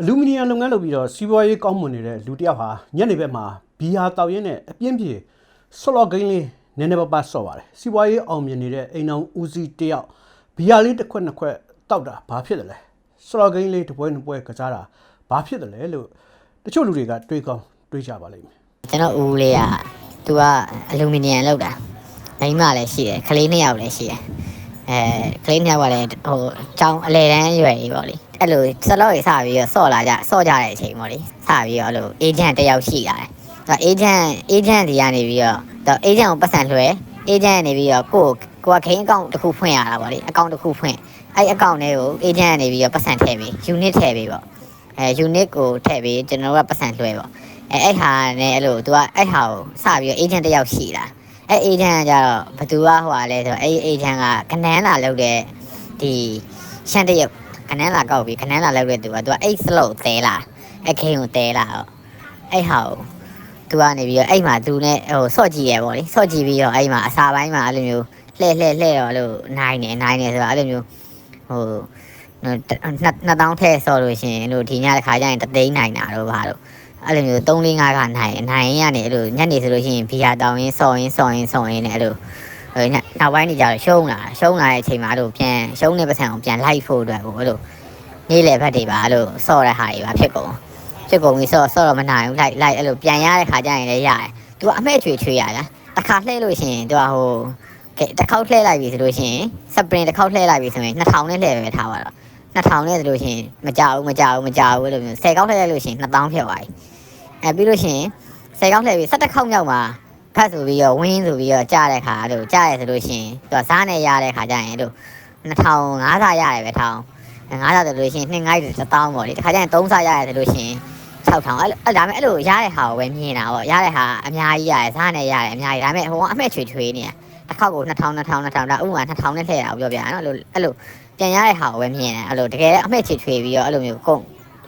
အလူမီနီယံလုပ်ငန်းလုပ်ပြီးတော့စီးပွားရေးကောင်းမွန်နေတဲ့လူတစ်ယောက်ဟာညနေဘက်မှာဘီယာတောက်ရင်းနဲ့အပြင်းပြေဆော့လော့ဂိမ်းလေးနည်းနည်းပါးပါးဆော့ပါတယ်စီးပွားရေးအောင်မြင်နေတဲ့အိမ်အောင်ဦးစီးတစ်ယောက်ဘီယာလေးတစ်ခွက်နှစ်ခွက်တောက်တာဘာဖြစ်တယ်လဲဆော့လော့ဂိမ်းလေးတစ်ပွဲနှစ်ပွဲကစားတာဘာဖြစ်တယ်လဲလို့တချို့လူတွေကတွေးကောင်းတွေးကြပါလိမ့်မယ်ကျွန်တော်ဦးလေးကသူကအလူမီနီယံလောက်တာမိန်းမလည်းရှိတယ်ကလေးနှစ်ယောက်လည်းရှိတယ်အဲကလေးနှစ်ယောက်ကလည်းဟိုကျောင်းအလဲတန်းရွယ်ကြီးပေါ့လေ အဲ့လိုစလောက်ရေးစပြီးတော့စော့လာကြစော့ကြတဲ့အချိန်ပေါ့လေစပြီးတော့အဲ့လိုအေဂျင့်တစ်ယောက်ရှိလာတယ်သူအေဂျင့်အေဂျင့်ဒီကနေပြီးတော့သူအေဂျင့်ကိုပတ်စံလွှဲအေဂျင့်ကနေပြီးတော့ကိုကိုကခိန်းအကောင့်တစ်ခုဖွင့်ရတာပေါ့လေအကောင့်တစ်ခုဖွင့်အဲ့အကောင့်လေးကိုအေဂျင့်ကနေပြီးတော့ပတ်စံထည့်ပြီး unit ထည့်ပြီးပေါ့အဲ unit ကိုထည့်ပြီးကျွန်တော်တို့ကပတ်စံလွှဲပေါ့အဲအဲ့ဟာနဲ့အဲ့လို तू ကအဲ့ဟာကိုစပြီးတော့ agent တစ်ယောက်ရှိတာအဲ့ agent ကကြတော့ဘသူကဟိုဟာလဲဆိုတော့အဲ့ agent ကကနန်းလာလောက်တဲ့ဒီရှန်တရုတ် ခနန်းလာကောက်ပြီးခနန်းလာလောက်တဲ့သူကသူကအဲ့ slot သဲလာအဲ့ခိန်ကိုသဲလာတော့အဲ့ဟာကိုသူကနေပြီးတော့အဲ့မှာသူနဲ့ဟိုဆော့ကြည့်ရပေါ့လေဆော့ကြည့်ပြီးတော့အဲ့မှာအစာပိုင်းမှာအဲ့လိုမျိုးလှဲ့လှဲ့လှဲ့တော့လို့နိုင်နေနိုင်နေဆိုတော့အဲ့လိုမျိုးဟိုနှစ်တောင်းထဲဆော့လို့ရှင်လို့ဒီညတစ်ခါကျရင်တသိန်းနိုင်တာတော့ဘာလို့အဲ့လိုမျိုး3 4 5ကနိုင်နိုင်ရနေအဲ့လိုညနေဆိုလို့ရှိရင်ဘီယာတောင်းရင်ဆော့ရင်ဆော့ရင်ဆော့ရင်နဲ့အဲ့လို ဟိုညနောက်ပိုင်းနေကြတော့ရှုံးလာရှုံးလာတဲ့အချိန်မှာအဲ့လိုပြန်ရှုံးတဲ့ပတ်စံကိုပြန်လိုက်ဖို့အတွက်ကိုအဲ့လိုနေ့လယ်ဘက်တွေပါအဲ့လိုစော်တဲ့ဟာတွေပါဖြစ်ကုန်ဖြစ်ကုန်ပြီးစော်စော်တော့မနိုင်ဘူးလိုက်လိုက်အဲ့လိုပြန်ရတဲ့ခါကျရင်လည်းရတယ်သူကအမဲ့ချွေချွေရလားတစ်ခါလှည့်လို့ရှိရင်သူကဟိုကဲတစ်ခေါက်လှည့်လိုက်ပြီဆိုလို့ရှိရင်စပရင်တစ်ခေါက်လှည့်လိုက်ပြီဆိုရင်2000နဲ့လှည့်ပဲထားပါတော့2000နဲ့ဆိုလို့ရှိရင်မကြောက်ဘူးမကြောက်ဘူးမကြောက်ဘူးလို့မျိုး10ခေါက်လှည့်လိုက်လို့ရှိရင်2000ဖြစ်သွားပြီအဲပြီးလို့ရှိရင်ဆယ်ကောင်းလှည့်ပြီး17ခေါက်မြောက်မှာ ဖတ်ဆိုပြီးတော့ဝင်းဆိုပြီးတော့ကြားတဲ့ခါအဲ့လိုကြားရဆိုလို့ရှိရင်သူကစားနေရတဲ့ခါကျရင်အဲ့လို2000 5စာရတယ်ပဲထောင်း5စာဆိုလို့ရှိရင်2ငိုက်1000ပေါ့လေတခါကျရင်3စာရတယ်ဆိုလို့ရှိရင်6000အဲ့အဲ့ဒါပေမဲ့အဲ့လိုရတဲ့ဟာကိုပဲမြင်တာပေါ့ရတဲ့ဟာအများကြီးရတယ်စားနေရတယ်အများကြီးဒါပေမဲ့ဟိုကအမဲ့ချွေချွေနေတစ်ခေါက်ကို2000 2000 2000ဒါဥပမာ2000နဲ့ထည့်တာကိုပြောပြနော်အဲ့လိုအဲ့လိုပြန်ရတဲ့ဟာကိုပဲမြင်တယ်အဲ့လိုတကယ်အမဲ့ချွေချွေပြီးတော့အဲ့လိုမျိုးကုန်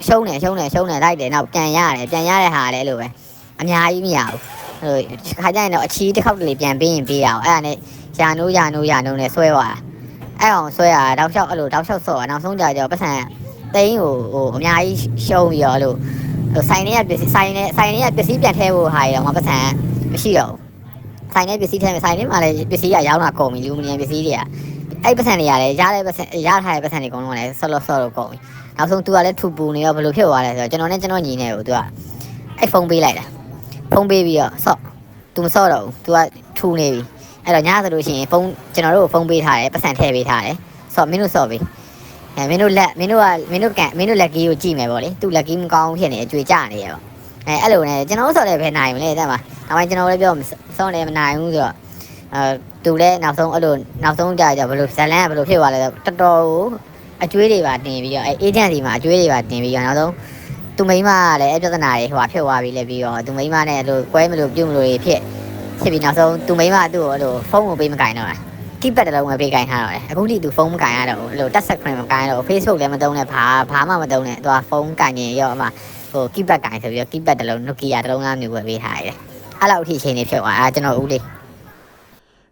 ရှုံးတယ်ရှုံးတယ်ရှုံးတယ်လိုက်တယ်နောက်ပြန်ရတယ်ပြန်ရတဲ့ဟာလည်းအဲ့လိုပဲအများကြီးမရဘူး ဟိုခါကျရင်တော့အချီးတစ်ခေါက်တလေပြန်ပေးရင်ပေးရအောင်အဲ့ဒါနဲ့ယာနိုးယာနိုးယာနိုးနဲ့ဆွဲသွားတာအဲ့အောင်ဆွဲရတာတောက်လျှောက်အဲ့လိုတောက်လျှောက်ဆော့တာနောက်ဆုံးကြတော့ပတ်စံတိန်းကိုဟိုအများကြီးရှုံးပြီးတော့အဲ့လိုဟိုဆိုင်တွေကပစ္စည်းဆိုင်နဲ့ဆိုင်တွေကပစ္စည်းပြန်ထည့်ဖို့ဟာရတော့မပတ်စံမရှိတော့ဘူးဆိုင်နဲ့ပစ္စည်းထည့်မယ်ဆိုင်ထဲမှာလည်းပစ္စည်းကရောင်းတာကုန်ပြီလူမီနီယံပစ္စည်းတွေကအဲ့ပတ်စံတွေရတယ်ရတဲ့ပတ်စံရထားတဲ့ပတ်စံတွေအကုန်လုံးလည်းဆော့လို့ဆော့လို့ကုန်ပြီနောက်ဆုံး तू ကလည်းထူပူနေတော့ဘယ်လိုဖြစ်သွားလဲဆိုတော့ကျွန်တော်နဲ့ကျွန်တော်ညီနေကို तू ကအဲ့ဖုန်းပေးလိုက်တာ ဖုန်းပေးပြီးတော့ဆော့သူမဆော့တော့ဘူး तू ကထူနေပြီအဲ့တော့ညဆိုလို့ရှိရင်ဖုန်းကျွန်တော်တို့ဖုန်းပေးထားတယ်ပတ်စံထည့်ပေးထားတယ်ဆော့မင်းတို့ဆော့ပြီအဲမင်းတို့လက်မင်းတို့ကမင်းတို့ကန်မင်းတို့လက်ကီးကိုကြည့်မယ်ပေါ့လေသူလက်ကီးမကောင်းဖြစ်နေအကြွေကြနေရပေါ့အဲအဲ့လိုနဲ့ကျွန်တော်ဆော့လည်းပဲနိုင်မလဲတဲ့မှာနောက်ပိုင်းကျွန်တော်လည်းပြောဆော့လည်းမနိုင်ဘူးဆိုတော့အဲသူလည်းနောက်ဆုံးအဲ့လိုနောက်ဆုံးကြာကြာဘယ်လိုဇလန်ကဘယ်လိုဖြစ်သွားလဲတော့တော်တော်အကျွေးတွေပါတင်ပြီးတော့အဲ agency မှာအကျွေးတွေပါတင်ပြီးတော့နောက်ဆုံး သူမိန်းမကလည်းအပြဿနာတွေဟိုဟာဖြစ်သွားပြီလေပြီးတော့သူမိန်းမနဲ့အဲ့လိုကွဲမလို့ပြုတ်မလို့တွေဖြစ်ဖြစ်ပြီးနောက်ဆုံးသူမိန်းမသူ့ကိုအဲ့လိုဖုန်းကိုပေးမကင်တော့တာ keep ပတ်တလုံးပဲပေးကင်ထားတော့တယ်အခုထိသူဖုန်းမကင်ရတော့ဘူးအဲ့လိုတက်ဆက်ခွင့်မကင်ရတော့ဘူး Facebook လည်းမသုံးနဲ့ဘာဘာမှမသုံးနဲ့သူကဖုန်းကင်ရင်ရောအမှဟို keep ပတ်ကင်ဆိုပြီးတော့ keep ပတ်တလုံး Nokia တလုံးသားမျိုးပဲပေးထားရတယ်အဲ့လောက်အထိအချိန်နေဖြစ်သွားအဲ့ကျွန်တော်ဦးလေး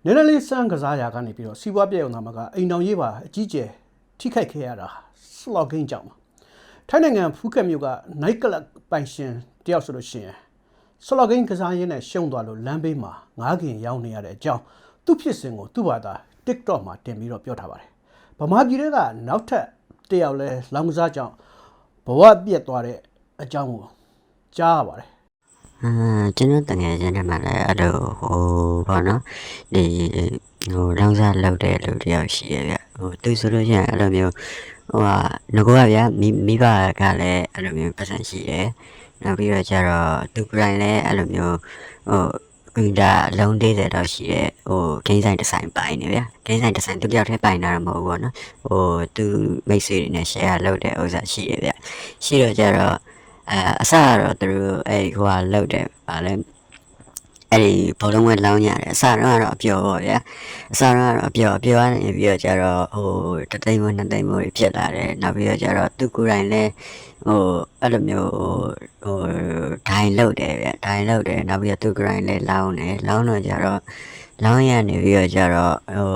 နည်းနည်းလေးစမ်းကစားရာကနေပြီးတော့စီးပွားပြည့်အောင်သားမကအိမ်တော်ရေးပါအကြီးကျယ်ထိခိုက်ခဲ့ရတာစလော့ဂိမ်းကြောင့်ပါ ထိုင်းနိုင်ငံဖူးခက်မြို့က night club ပိုင်ရှင်တယောက်ဆိုလို့ရှိရင်စလော့ဂိမ်းကစားရင်းနဲ့ရှုံသွားလို့လမ်းဘေးမှာငားခင်ရောက်နေရတဲ့အကြောင်းသူ့ဖြစ်စဉ်ကိုသူ့ဘာသာ TikTok မှာတင်ပြီးတော့ပြောထားပါတယ်ဗမာပြည်တွေကနောက်ထပ်တယောက်လဲလောင်ကစားကြောင့်ဘဝပြက်သွားတဲ့အကြောင်းကိုကြားရပါတယ်အာကျွန်တော်တငယ်ချင်းတွေမှာလည်းအဲ့လိုဟိုဘောနော်ဒီဟိုလောင်စားလောက်တဲ့လူတယောက်ရှိရဗျဟိုသူဆိုလို့ရှိရင်အဲ့လိုမျိုး ဟိုဟာငကောကဗျာမိမိဘကလည်းအဲ့လိုမျိုးပတ်စံရှိတယ်နောက်ပြီးတော့ကျတော့သူကလည်းအဲ့လိုမျိုးဟိုကွန်ဒါလုံး40တော့ရှိရဲဟိုဂိမ်းဆိုင်ဒီဇိုင်းပိုင်နေဗျာဂိမ်းဆိုင်ဒီဇိုင်းသူတယောက်တည်းပိုင်တာတော့မဟုတ်ဘူးပေါ့နော်ဟိုသူမိတ်ဆွေတွေနဲ့ share လုပ်တဲ့ဥစ္စာရှိရဗျာရှိတော့ကျတော့အဲအစကတော့သူတို့အဲ့ဟိုဟာလောက်တယ်ဗာလဲ အဲ့ဒီဘောလုံးဝဲလောင်းရတယ်အစတော့ကတော့အပျော်ပေါ့ဗျာအစတော့ကတော့အပျော်အပျော်ကနေပြီးတော့ကျတော့ဟိုတသိန်းမို့နှစ်သိန်းမို့ဖြစ်လာတယ်နောက်ပြီးတော့ကျတော့သူကိုယ်တိုင်လည်းဟိုအဲ့လိုမျိုးဟိုဒိုင်လောက်တယ်ဗျဒိုင်လောက်တယ်နောက်ပြီးတော့သူကိုယ်တိုင်လည်းလောင်းတယ်လောင်းတော့ကျတော့လောင်းရနေပြီးတော့ကျတော့ဟို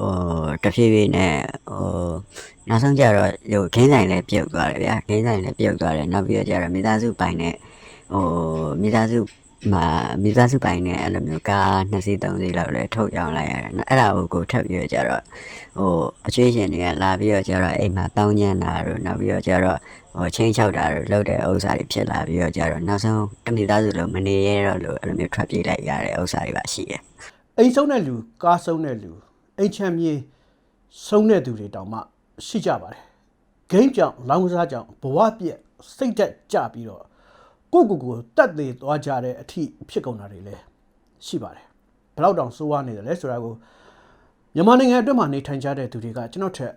ဟိုတဖြည်းဖြည်းနဲ့ဟိုနောက်ဆုံးကျတော့ဟိုခင်းဆိုင်လည်းပြုတ်သွားတယ်ဗျာခင်းဆိုင်လည်းပြုတ်သွားတယ်နောက်ပြီးတော့ကျတော့မိသားစုပိုင်နဲ့ဟိုမိသားစု မှာမိသားစုပိုင်နဲ့အဲ့လိုမျိုးကား2စီး3စီးလောက်လည်းထုတ်ရောင်းလိုက်ရတယ်နော်အဲ့ဒါကိုကိုထပ်ပြီးတော့ကျတော့ဟိုအကျွေးရှင်တွေကလာပြီးတော့ကျတော့အိမ်မှာတောင်းညံ့တာတို့နောက်ပြီးတော့ကျတော့ဟိုချင်းချောက်တာတို့လုပ်တဲ့ဥစ္စာတွေဖြစ်လာပြီးတော့ကျတော့နောက်ဆုံးတမိသားစုလုံးမနေရတော့လို့အဲ့လိုမျိုးထွက်ပြေးလိုက်ရတဲ့ဥစ္စာတွေပါရှိတယ်အိမ်ဆုံးတဲ့လူကားဆုံးတဲ့လူအိမ်ချမ်းမြေဆုံးတဲ့သူတွေတောင်မှရှိကြပါတယ်ဂိမ်းကြောင့်လောင်းကစားကြောင့်ဘဝပြက်စိတ်သက်ကြပြီးတော့ ကိုယ့်ကိုယ်ကိုတတ်သေးသွားကြတဲ့အထိဖြစ်ကုန်တာတွေလည်းရှိပါတယ်ဘယ်တော့တောင်စိုးဝါနေတယ်လဲဆိုတာကိုမြန်မာနိုင်ငံအတွင်းမှာနေထိုင်ကြတဲ့သူတွေကကျွန်တော်ထက်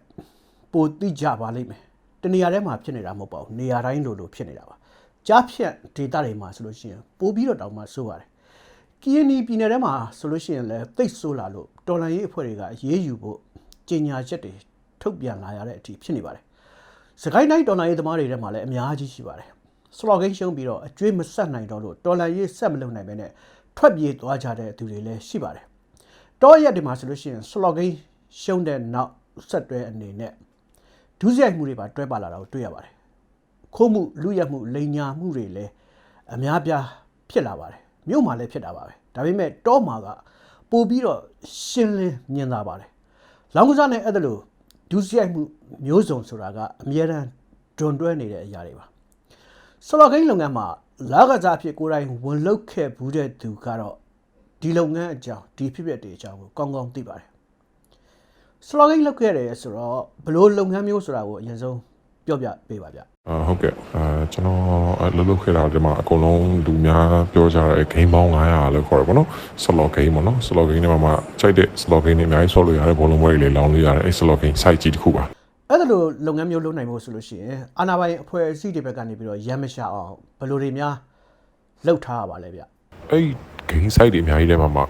ပိုသိကြပါလိမ့်မယ်တနေရာထဲမှာဖြစ်နေတာမဟုတ်ပါဘူးနေရာတိုင်းလိုလိုဖြစ်နေတာပါကြားဖြတ်ဒေတာတွေမှာဆိုလို့ရှိရင်ပိုပြီးတော့တောင်မှစိုးပါတယ်ကီယနီပြည်နယ်ထဲမှာဆိုလို့ရှိရင်လည်းတိတ်ဆိုးလာလို့တော်လန်ရေးအဖွဲ့တွေကအရေးယူဖို့ကြေညာချက်တွေထုတ်ပြန်လာရတဲ့အထိဖြစ်နေပါတယ်။စကိုင်းတိုင်းတော်လန်ရေးသမားတွေထဲမှာလည်းအများကြီးရှိပါတယ်။ စလော့ဂိမ်းရှုံးပြီးတော့အကျွေးမဆက်နိုင်တော့လို့တော်လန်ရေးဆက်မလုပ်နိုင်ဘဲနဲ့ထွက်ပြေးသွားကြတဲ့သူတွေလည်းရှိပါတယ်။တောရက်တွေမှာဆိုလို့ရှိရင်စလော့ဂိမ်းရှုံးတဲ့နောက်ဆက်တွဲအနေနဲ့ဒုစရိုက်မှုတွေပါတွဲပါလာတာကိုတွေ့ရပါတယ်။ခိုးမှုလူရက်မှုလိန်ညာမှုတွေလည်းအများပြားဖြစ်လာပါတယ်မြို့မှာလည်းဖြစ်တာပါပဲဒါပေမဲ့တောမှာကပို့ပြီးတော့ရှင်းလင်းမြင်သာပါတယ်လောင်းကစားနဲ့အဲ့ဒါလို့ဒုစရိုက်မှုမျိုးစုံဆိုတာကအမြဲတမ်းဒွန်တွဲနေတဲ့အရာတွေပါ ဆလော့ဂိမ်းလုပ်ငန်းမှာလာကစားဖြစ်ကိုယ်တိုင်ဝင်လုပ်ခဲ့ဘူးတဲ့သူကတော့ဒီလုပ်ငန်းအကြောင်းဒီဖြစ်ပျက်တွေအကြောင်းကိုကောင်းကောင်းသိပါတယ်စလော့ဂိမ်းလုပ်ခဲ့တယ်ဆိုတော့ဘယ်လိုလုပ်ငန်းမျိုးဆိုတာကိုအရင်ဆုံးပြောပြပေးပါဗျအာဟုတ်ကဲ့အာကျွန်တော်အဲ့လှုပ်လှုပ်ခဲ့တာဒီမှာအကုန်လုံးလူများပြောကြတဲ့ game ပေါင်း900လို့ခေါ်ရပါတော့ slot game ပေါ့နော် slot game တွေမှာမှချိန်တဲ့ slot game တွေအများကြီးဆော့လို့ရတယ်ဘောလုံးပွဲတွေလည်းလောင်းလို့ရတယ်အဲ့ slot game site ကြီးတစ်ခုပါ အဲ့ဒါလိုလုပ်ငန်းမျိုးလုပ်နိုင်ဖို့ဆိုလို့ရှိရင်အာနာပိုင်အဖွဲ့အစည်းတွေဘက်ကနေပြီးတော့ရမ်းမရှာအောင်ဘယ်လိုတွေများလုပ်ထားရပါလဲဗျအဲ့ game site တွေအများကြီးထဲမှာမှ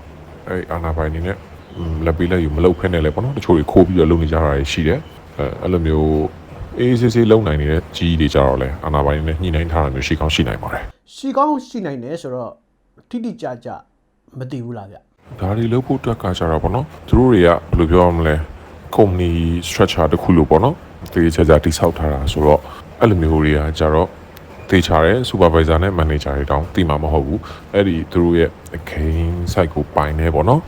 အဲ့အာနာပိုင်နေနဲ့음လက်ပေးလက်ယူမလုပ်ဖက်နဲ့လေပေါ့နော်တချို့တွေခိုးပြီးတော့လုပ်နေကြတာတွေရှိတယ်အဲအဲ့လိုမျိုးအေးဆေးဆေးလုပ်နိုင်နေတဲ့ကြီးတွေကြတော့လဲအာနာပိုင်နဲ့ညှိနှိုင်းထားတာမျိုးရှိကောင်းရှိနိုင်ပါတယ်ရှီကောင်းရှိနိုင်တယ်ဆိုတော့တိတိကျကျမသိဘူးလားဗျဒါတွေလုပ်ဖို့အတွက်ကကြတော့ဗောနော်သူတို့တွေကဘယ်လိုပြောရမလဲ company structure တစ်ခုလို့ဗောနော်တေးချာချာတိဆောက်ထားတာဆိုတော့အဲ့လိုမျိုးတွေကကြတော့တေချာတဲ့ supervisor နဲ့ manager တွေတောင်တိမှာမဟုတ်ဘူးအဲ့ဒီသူတို့ရဲ့အခင်း site ကိုပိုင်နေဗောနော်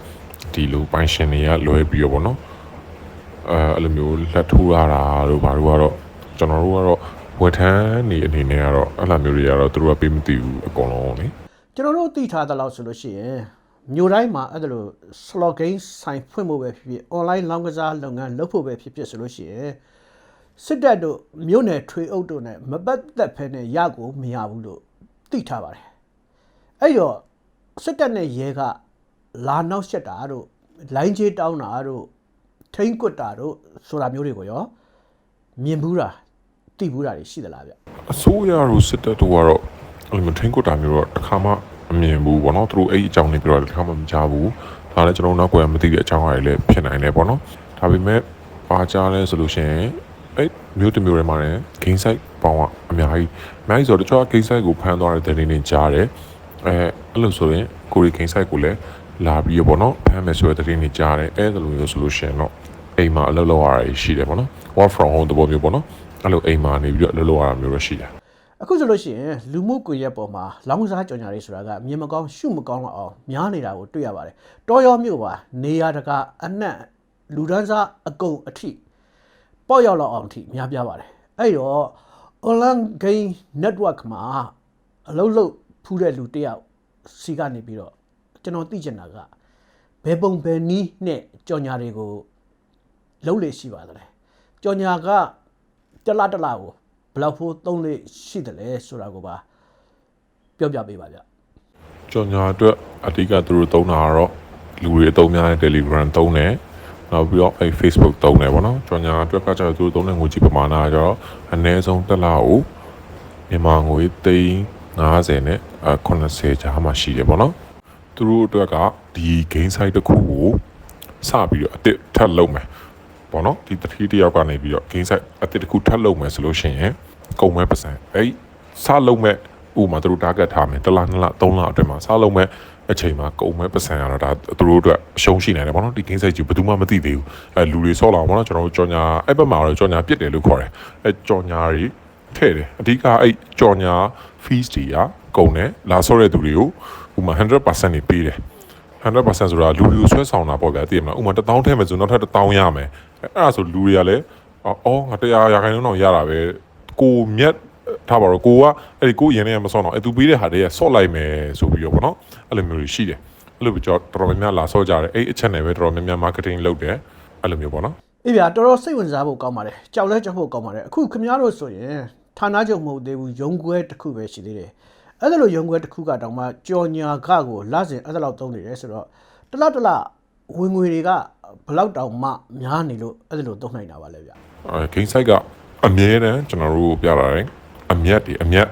ဒီလိုပိုင်ရှင်တွေကလွဲပြီးတော့ဗောနော်အဲအဲ့လိုမျိုးလက်ထိုးရတာတို့ဘာလို့ကတော့ကျွန်တော်တို့ကတော့ဝက်ထန်းနေအနေနဲ့ကတော့အဲ့လိုမျိုးတွေကတော့သူတို့ကပေးမသိဘူးအကုန်လုံးလေကျွန်တော်တို့သိထားသလောက်ဆိုလို့ရှိရင် မြို့တိုင်းမှာအဲ့ဒါလို slot game ဆိုင်ဖွင့်ဖို့ပဲဖြစ်ဖြစ် online လောင်းကစားလုပ်ငန်းလုပ်ဖို့ပဲဖြစ်ဖြစ်ဆိုလို့ရှိရင်စစ်တပ်တို့မြို့နယ်ထွေအုပ်တို့ ਨੇ မပတ်သက်ဖဲနဲ့ရကိုမရဘူးလို့သိထားပါတယ်အဲ့တော့စစ်တပ်နဲ့ရဲကလာနောက်ဆက်တာတို့လိုင်းချေးတောင်းတာတို့ထိမ့်ကွတ်တာတို့ဆိုတာမျိုးတွေကိုရောမြင်ဘူးတာသိဘူးတာတွေရှိသလားဗျအစိုးရတို့စစ်တပ်တို့ကတော့အဲ့လိုမျိုးထင်းကွတ်တာမျိုးတော့တစ်ခါမှ မမြင်ဘူးပေါ့နော်သူတို့အဲ့ဒီအကြောင်းတွေပြောတာတစ်ခါမှမကြားဘူးဒါလည်းကျွန်တော်နောက်ကွယ်မသိတဲ့အကြောင်းအရာတွေလည်းဖြစ်နိုင်တယ်ပေါ့နော်ဒါပေမဲ့ပါကြားလဲဆိုလို့ရှိရင်အဲ့မျိုးတစ်မျိုးတွေမှာလည်း game site ပေါင်းကအများကြီးအများကြီးဆိုတော့တချို့က game site ကိုဖမ်းသွားတဲ့တဲ့နေနေကြားတယ်အဲအဲ့လိုဆိုရင်ကိုရီ game site ကိုလည်းလာပြီးရပေါ့နော်ဖမ်းမယ်ဆိုတဲ့တဲ့နေကြားတယ်အဲ့ဒါလိုမျိုးဆိုလို့ရှိရင်တော့အိမ်မှာအလုပ်လုပ်ရတာရှိတယ်ပေါ့နော် work from home တဘောမျိုးပေါ့နော်အဲ့လိုအိမ်မှာနေပြီးတော့အလုပ်လုပ်ရတာမျိုးတော့ရှိတယ် အခုဆိုလို့ရှိရင်လူမှုကွန်ရက်ပေါ်မှာလောင်းကစားကြော်ညာတွေဆိုတာကအမြင်မကောင်းရှုမကောင်းတော့အောင်များနေတာကိုတွေ့ရပါတယ်။တော်ရောမြို့ပါနေရတကအနှံ့လူဒန်းစားအကုန်အထိပေါ့ရောက်လောက်အောင်အထိများပြားပါတယ်။အဲ့တော့ online game network မှာအလုပ်လုပ်ဖူးတဲ့လူတစ်ယောက်စီကနေပြီးတော့ကျွန်တော်သိချင်တာကဘယ်ပုံဘယ်နည်းနဲ့ကြော်ညာတွေကိုလုံးလေရှိပါသလဲ။ကြော်ညာကတစ်လားတစ်လားကို ဘယ်လောက်ဖိုးသုံးလေးရှိတယ်လဲဆိုတာကိုပါပြောပြပေးပါဗျကြော်ညာအတွက်အဓိကသူတို့သုံးတာကတော့လူတွေအသုံးများတဲ့ Telegram သုံးတယ်နောက်ပြီးတော့အဲ Facebook သုံးတယ်ပေါ့နော်ကြော်ညာအတွက်ကကျတော့သူတို့သုံးတဲ့ငွေကြီးပမာဏကကျတော့အနည်းဆုံးတစ်လကိုမြန်မာငွေသိန်း90နဲ့အဲ80ကြားမှရှိတယ်ပေါ့နော်သူတို့အတွက်ကဒီ game site တစ်ခုကိုစပြီးတော့အစ်စ်ထပ်လုပ်မယ် ပေါ့နော်ဒီတတိတယောက်ကနေပြီးတော့ game site အစ်စ်တစ်ခုထပ်လုပ်မယ်ဆိုလို့ရှိရင်ကုန်မဲ့ပတ်စံအဲ့စလုပ်မဲ့ဥပမာသူတို့ target ထားမယ်တစ်လနှစ်လသုံးလအတွင်းမှာစလုပ်မဲ့အချိန်မှာကုန်မဲ့ပတ်စံရတော့ဒါသူတို့အတွက်အရှုံးရှိနိုင်တယ်ပေါ့နော်ဒီ game site ကြီးဘယ်သူမှမသိသေးဘူးအဲလူတွေဆော့လာပေါ့နော်ကျွန်တော်တို့ကြော်ညာအဲ့ဘက်မှာတော့ကြော်ညာပြစ်တယ်လို့ခေါ်တယ်အဲကြော်ညာတွေထည့်တယ်အဓိကအဲ့ကြော်ညာ fees တွေကကုန်တယ်လာဆော့တဲ့သူတွေကိုဥပမာ100%နေပေးတယ်100%ဆိုတာလူလူဆွဲဆောင်တာပေါ့ဗျာသိရမလားဥပမာ1000ထဲမှာဆိုနောက်ထပ်1000ရမယ် အဲ့ဒါဆိုလူတွေကလည်းအော်ငါတရားရာခိုင်နှုန်းတော့ရတာပဲကိုမြက်ထားပါတော့ကိုကအဲ့ဒီကိုရင်ထဲကမဆော့တော့အဲ့သူပေးတဲ့ဟာတွေကဆော့လိုက်မယ်ဆိုပြီးတော့ဗောနော်အဲ့လိုမျိုးတွေရှိတယ်အဲ့လိုပြီးတော့တော်တော်များများလာဆော့ကြတယ်အဲ့အချက်နဲ့ပဲတော်တော်များများ marketing လုပ်တယ်အဲ့လိုမျိုးဗောနော်အေးဗျာတော်တော်စိတ်ဝင်စားဖို့ကောင်းပါတယ်ကြောက်လဲကြောက်ဖို့ကောင်းပါတယ်အခုခင်ဗျားတို့ဆိုရင်ဌာနချုပ်မဟုတ်သေးဘူးရုံကွဲတစ်ခုပဲရှိသေးတယ်အဲ့ဒါလိုရုံကွဲတစ်ခုကတောင်မှကြော်ညာခကိုလစဉ်အဲ့ဒါလောက်သုံးနေတယ်ဆိုတော့တစ်လားတစ်လားဝင်ငွေတွေက ဘလောက်တောင်မှများနေလို့အဲ့ဒါလိုသုံးနိုင်တာပါလေဗျာအဲ game site ကအမြဲတမ်းကျွန်တော်တို့ပြတာတယ်အမျက်တွေအမျက်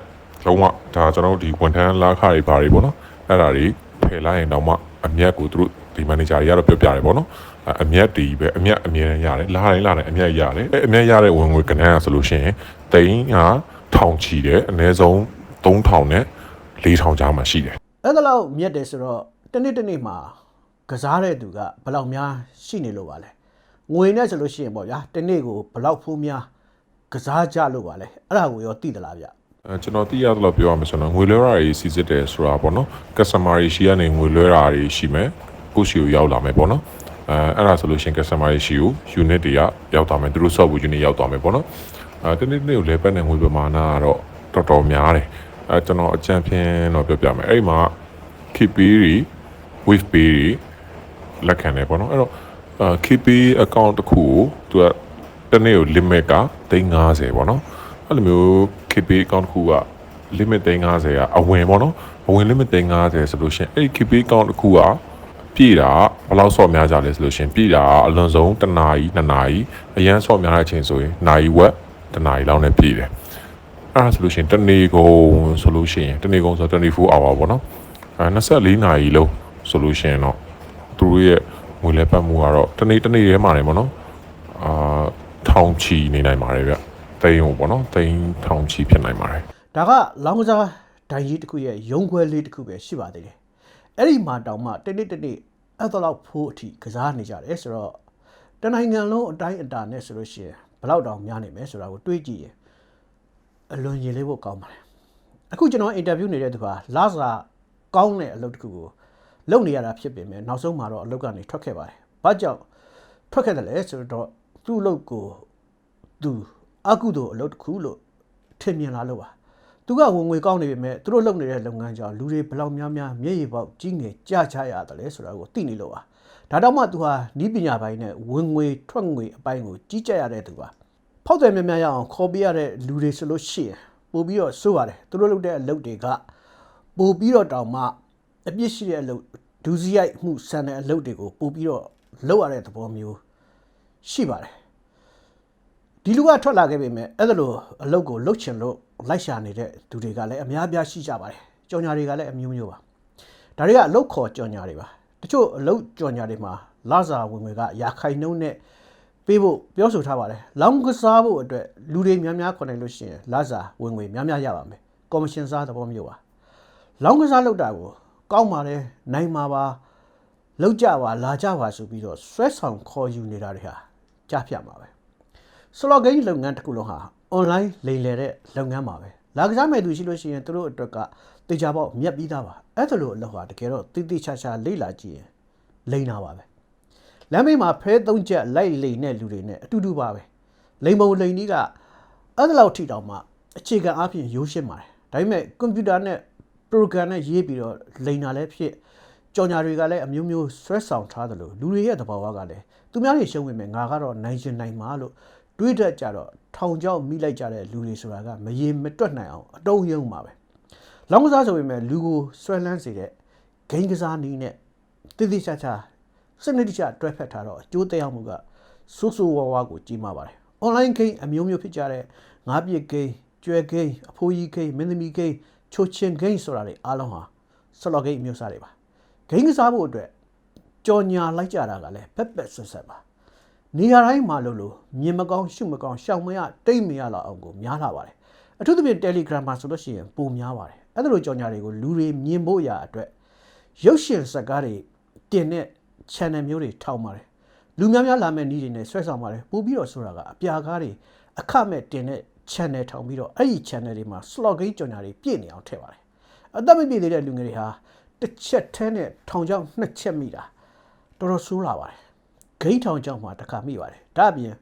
လုံးဝဒါကျွန်တော်တို့ဒီဝန်ထမ်းလာခတွေဘာတွေပေါ့နော်အဲ့ဒါတွေဖယ်လိုက်ရင်တော့မှအမျက်ကိုသူတို့ဒီ manager တွေကတော့ပြောပြတယ်ပေါ့နော်အဲအမျက်တွေပဲအမျက်အမြဲတမ်းရတယ်လာတိုင်းလာတိုင်းအမျက်ရတယ်အဲအမျက်ရတဲ့ဝင်ငွေကဏ္ဍကဆိုလို့ရှိရင်တိန်းကထောင်ချီတယ်အနည်းဆုံး3000နဲ့4000ကြားမှာရှိတယ်အဲ့ဒါလောက်မြတ်တယ်ဆိုတော့တစ်နေ့တစ်နေ့မှာ ကစားတဲ့သူကဘယ်လောက်များရှိနေလို့ပါလဲငွေနဲ့ဆိုလို့ရှိရင်ပေါ့ဗျာတစ်နေ့ကိုဘယ်လောက်ဖိုးများကစားကြလို့ပါလဲအဲ့ဒါကိုရောသိသလားဗျာအဲကျွန်တော်သိရသလောက်ပြောရမယ်ဆိုတော့ငွေလွှဲတာတွေစီစစ်တယ်ဆိုတာပေါ့နော် customer တွေရှိကနေငွေလွှဲတာတွေရှိမယ်ကိုယ့်ရှိကိုရောက်လာမယ်ပေါ့နော်အဲအဲ့ဒါဆိုလို့ရှိရင် customer တွေရှိကို unit တွေကရောက်သွားမယ်သူတို့ software unit ရောက်သွားမယ်ပေါ့နော်အဲတနေ့တနေ့ကိုလဲပတ်တဲ့ငွေပမာဏကတော့တော်တော်များတယ်အဲကျွန်တော်အကြံဖြင့်တော့ပြောပြမယ်အဲ့ဒီမှာ KP တွေ wave pay တွေ လက်ခံတယ်ပေါ့နော်အဲ့တော့အာ KP account တစ်ခုကိုသူကတစ်နေ့ကို limit က350ပေါ့နော်အဲ့လိုမျိုး KP account တစ်ခုက limit 350ကအဝင်ပေါ့နော်အဝင် limit 350ဆိုလို့ရှိရင်အဲ့ဒီ KP account တစ်ခုကပြည့်တာဘယ်လောက်ဆော့များကြလဲဆိုလို့ရှိရင်ပြည့်တာအလွန်ဆုံးတစ်နာရီနှစ်နာရီအရန်ဆော့များတဲ့အချိန်ဆိုရင်နာရီဝက်တစ်နာရီလောက်နဲ့ပြည့်တယ်အဲ့ဒါဆိုလို့ရှိရင်တစ်နေ့ကုန်ဆိုလို့ရှိရင်တစ်နေ့ကုန်ဆိုတော့24 hour ပေါ့နော်အဲ24နာရီလုံးဆိုလို့ရှိရင်တော့ သူတို့ရဲ့ငွေလဲပတ်မှုကတော့တစ်နေ့တစ်နေ့ထဲမှာနေပေါ့နော်အာထောင်ချီနေနိုင်ပါတယ်ဗျတိန်ဟိုပေါ့နော်တိန်ထောင်ချီဖြစ်နိုင်ပါတယ်ဒါကလောင်းကစားဒိုင်ကြီးတစ်ခုရဲ့ရုံခွဲလေးတစ်ခုပဲရှိပါသေးတယ်အဲ့ဒီမှာတောင်မှတစ်နေ့တစ်နေ့အဲ့တော့လောက်ဖိုးအထိကစားနေကြတယ်ဆိုတော့တနိုင်ငံလုံးအတိုင်းအတာနဲ့ဆိုလို့ရှိရင်ဘယ်လောက်တောင်များနေမယ်ဆိုတာကိုတွေးကြည့်ရင်အလွန်ရင်လေးဖို့ကောင်းပါတယ်အခုကျွန်တော်အင်တာဗျူးနေတဲ့သူကလာစာကောင်းတဲ့အလုပ်တစ်ခုကို လုပ်နေရတာဖြစ်ပေမဲ့နောက်ဆုံးမှာတော့အလုပ်ကနေထွက်ခဲ့ပါတယ်ဘာကြောင့်ထွက်ခဲ့တယ်လဲဆိုတော့သူ့အလုပ်ကိုသူအကုသို့အလုပ်တစ်ခုလို့ထင်မြင်လာလို့ပါသူကဝင်ငွေကောင်းနေပေမဲ့သူတို့လုပ်နေတဲ့လုပ်ငန်းကြောင့်လူတွေဘယ်လောက်များများမျက်ရည်ပေါက်ကြီးငယ်ကြချရတယ်လဲဆိုတာကိုသိနေလို့ပါဒါတော့မှသူဟာနီးပညာပိုင်းနဲ့ဝင်ငွေထွက်ငွေအပိုင်းကိုကြီးကြပ်ရတဲ့သူပါဖောက်တယ်များများရအောင်ခေါ်ပြရတဲ့လူတွေဆိုလို့ရှိရင်ပို့ပြီးတော့စိုးရတယ်သူတို့လုပ်တဲ့အလုပ်တွေကပို့ပြီးတော့တောင်မှ အပြစ်ရှိတဲ့အလုပ်ဒူးစရိုက်မှုဆန်တဲ့အလုပ်တွေကိုပို့ပြီးတော့လုပ်ရတဲ့သဘောမျိုးရှိပါတယ်ဒီလူကထွက်လာခဲ့ပေမဲ့အဲ့ဒါလိုအလုပ်ကိုလုပ်ချင်လို့လိုက်ရှာနေတဲ့သူတွေကလည်းအများအပြားရှိကြပါတယ်ကြော်ညာတွေကလည်းအမျိုးမျိုးပါဒါတွေကအလုပ်ခေါ်ကြော်ညာတွေပါတချို့အလုပ်ကြော်ညာတွေမှာလာစာဝင်ငွေကရာခိုင်နှုန်းနဲ့ပေးဖို့ပြောဆိုထားပါတယ်လောင်းကစားဖို့အတွက်လူတွေများများခေါ်နိုင်လို့ရှိရင်လာစာဝင်ငွေများများရပါမယ်ကော်မရှင်စားသဘောမျိုးပါလောင်းကစားလုပ်တာကို ကောင်းပါတယ်နိုင်ပါပါလောက်ကြပါလာကြပါဆိုပြီးတော့ဆွဲဆောင်ခေါ်ယူနေတာတွေဟာကြားဖြတ်မှာပဲစလော့ဂိမ်းလုပ်ငန်းတစ်ခုလုံးဟာ online လိမ်လည်တဲ့လုပ်ငန်းပါပဲလာကစားမဲ့သူရှိလို့ရှိရင်သူတို့အတွက်ကတေချာပေါက်မြက်ပြီးသားပါအဲ့ဒါလိုအလုပ်ဟာတကယ်တော့တိတိကျကျလေ့လာကြည့်ရင်လိမ်တာပါပဲလမ်းမေးမှာဖဲသုံးချက်လိုက်လိမ်တဲ့လူတွေနဲ့အတူတူပါပဲလိမ်ပုံလိမ်ကြီးကအဲ့ဒါလောက်ထိတောင်မှအခြေခံအားဖြင့်ရိုးရှင်းပါတယ်ဒါပေမဲ့ကွန်ပျူတာနဲ့ program နဲ့ရေးပြီးတော့လိမ်တာလည်းဖြစ်ကြော်ညာတွေကလည်းအမျိုးမျိုးဆွဲဆောင်ထားတယ်လို့လူတွေရဲ့သဘောဝကလည်းသူများတွေရှုံးဝင်မယ်ငါကတော့နိုင်ရှင်နိုင်မှာလို့တွေးတတ်ကြတော့ထောင်ချောက်မိလိုက်ကြတဲ့လူတွေဆိုတာကမရေမတွက်နိုင်အောင်အတုံးယုံပါပဲလောင်းကစားဆိုပေမဲ့လူကိုဆွဲလန်းစေတဲ့ဂိမ်းကစားနည်းနဲ့တိတိကျကျစနစ်တကျတွဲဖက်ထားတော့အကျိုးသက်ရောက်မှုကဆိုးဆိုးဝါးဝါးကိုကြီးမားပါတယ်။ online game အမျိုးမျိုးဖြစ်ကြတဲ့ငါးပြစ် game ကျွဲ game အဖိုးကြီး game မင်းသမီး game ချိုချင်း game ဆိုတာတွေအားလုံးဟာ slot game အမျိုးအစားတွေပါ။ game ကစားဖို့အတွက်ကြော်ညာလိုက်ကြတာကလည်းပက်ပက်ဆွတ်ဆက်ပါနေရာတိုင်းမှာလို့လို့မြင်မကောင်းရှုမကောင်းရှောင်မရတိတ်မရလောက်အောင်ကိုများလာပါတယ်အထူးသဖြင့် Telegram မှာဆိုလို့ရှိရင်ပိုများပါတယ်အဲ့ဒါလိုကြော်ညာတွေကိုလူတွေမြင်ဖို့ရာအတွက်ရုပ်ရှင်ဇာတ်ကားတွေတင်တဲ့ channel မျိုးတွေထောက်ပါတယ်လူများများလာမဲ့နည်းတွေနဲ့ဆွဲဆောင်ပါတယ်ပို့ပြီးတော့ဆိုတာကအပြာကားတွေအခမဲ့တင်တဲ့ channel ထောင်ပြီးတော့အဲ့ဒီ channel တွေမှာ slot game ကြော်ညာတွေပြည့်နေအောင်ထည့်ပါတယ်အသက်မပြည့်သေးတဲ့လူငယ်တွေဟာတစ်ချက်ထဲနဲ့ထောင်ချောင်းနှစ်ချက်မိတာတော်တော်ဆိုးလာပါတယ်ဂိမ်းထောင်ချောင်းမှာတစ်ခါမိပါတယ်ဒါအပြင်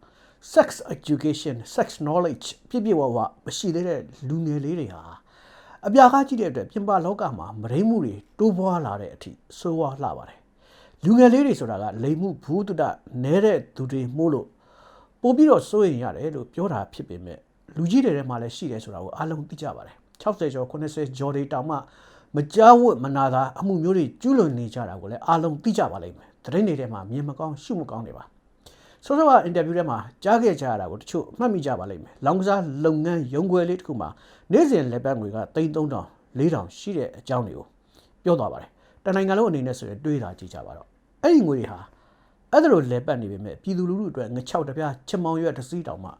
sex education sex knowledge ပြည့်ပြည့်ဝဝမရှိသေးတဲ့လူငယ်လေးတွေဟာအပြာကားကြည့်တဲ့အတွက်ပြင်ပလောကမှာမရင်းမှုတွေတိုးပွားလာတဲ့အထိဆိုးဝါးလာပါတယ်လူငယ်လေးတွေဆိုတာကလိမ်မှုဘူးတုဒနဲတဲ့သူတွေမို့လို့ပို့ပြီးတော့စိုးရင်ရတယ်လို့ပြောတာဖြစ်ပေမဲ့ လူကြီးတွေထဲမှာလည်းရှိတယ်ဆိုတာကိုအားလုံးသိကြပါတယ်60ကျော်80ကျော်တွေတောင်မှမကြောက်ဝတ်မနာတာအမှုမျိုးတွေကျူးလွန်နေကြတာကိုလည်းအားလုံးသိကြပါလိမ့်မယ်သတင်းတွေထဲမှာမြင်မကောင်းရှုမကောင်းတွေပါဆိုတော့အင်တာဗျူးထဲမှာကြားခဲ့ကြရတာကိုတချို့မှတ်မိကြပါလိမ့်မယ်။လောင်ကစားလုပ်ငန်းရုံးခွဲလေးတစ်ခုမှာနေ့စဉ်လက်ပတ်ငွေက3300 4000ရှိတဲ့အကြောင်းတွေကိုပြောသွားပါတယ်။တနိုင်ငံလုံးအနေနဲ့ဆိုရင်တွေးတာကြည့်ကြပါတော့။အဲ့ဒီငွေတွေဟာအဲ့ဒါလိုလက်ပတ်နေပေမဲ့ပြည်သူလူထုအတွက်ငချောက်တစ်ပြားချမောင်ရွက်တစ်စီးတောင်မှ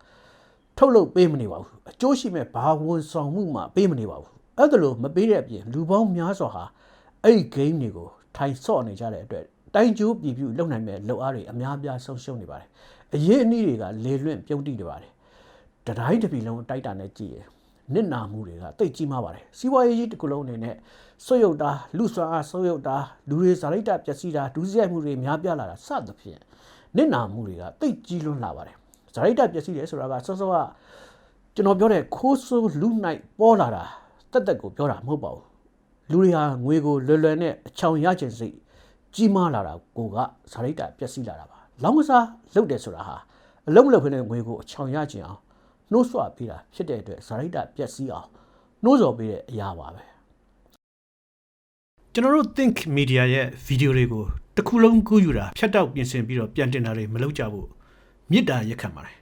ထုတ်လုပ်ပေးမနေပါဘူး။အကျိုးရှိမဲ့ဘာဝန်ဆောင်မှုမှပေးမနေပါဘူး။အဲ့ဒါလိုမပေးတဲ့အပြင်လူပေါင်းများစွာဟာအဲ့ဒီ game တွေကိုထိုင်ဆော့နေကြတဲ့အတွက်တိုင်းကျိုးပြည်ပြုလုံနိုင်မဲ့လုံအားတွေအများအပြားဆုံးရှုံးနေပါတယ်။အရေးအနည်းတွေကလေလွင့်ပြုံးတိနေပါတယ်။တတိုင်းတစ်ပြည်လုံးတိုက်တာနဲ့ကြည့်ရင်နစ်နာမှုတွေကတိတ်ကြီးမားပါတယ်။စီးပွားရေးကြီးတစ်ခုလုံးအနေနဲ့ဆွတ်ယုတ်တာလူဆွမ်းအားဆွတ်ယုတ်တာလူတွေဇာတိတပျက်စီးတာဒုစရိုက်မှုတွေများပြားလာတာစသဖြင့်နစ်နာမှုတွေကတိတ်ကြီးလွန်းလာပါတယ်။ ဇာတိတပျက်စီးတယ်ဆိုတာကစောစောကကျွန်တော်ပြောတဲ့ခိုးဆိုးလူနိုင်ပေါ်လာတာတက်တက်ကိုပြောတာမဟုတ်ပါဘူး။လူတွေဟာငွေကိုလွယ်လွယ်နဲ့အချောင်ရခြင်းစိတ်ကြီးမားလာတာကိုကဇာတိတပျက်စီးလာတာပါလောင်းကစားလုပ်တယ်ဆိုတာဟာအလုံးမလုံးဖ ೇನೆ ငွေကိုအချောင်ရခြင်းအောင်နှိုးဆွပေးတာဖြစ်တဲ့အတွက်ဇာတိတပျက်စီးအောင်နှိုးဆော်ပေးတဲ့အရာပါပဲကျွန်တော်တို့ think media ရဲ့ဗီဒီယိုတွေကိုတစ်ခုလုံးကူးယူတာဖြတ်တောက်ပြင်ဆင်ပြီးတော့ပြန်တင်တာတွေမလုပ်ကြဘူး မေတ္တာရက်ခံပါတယ်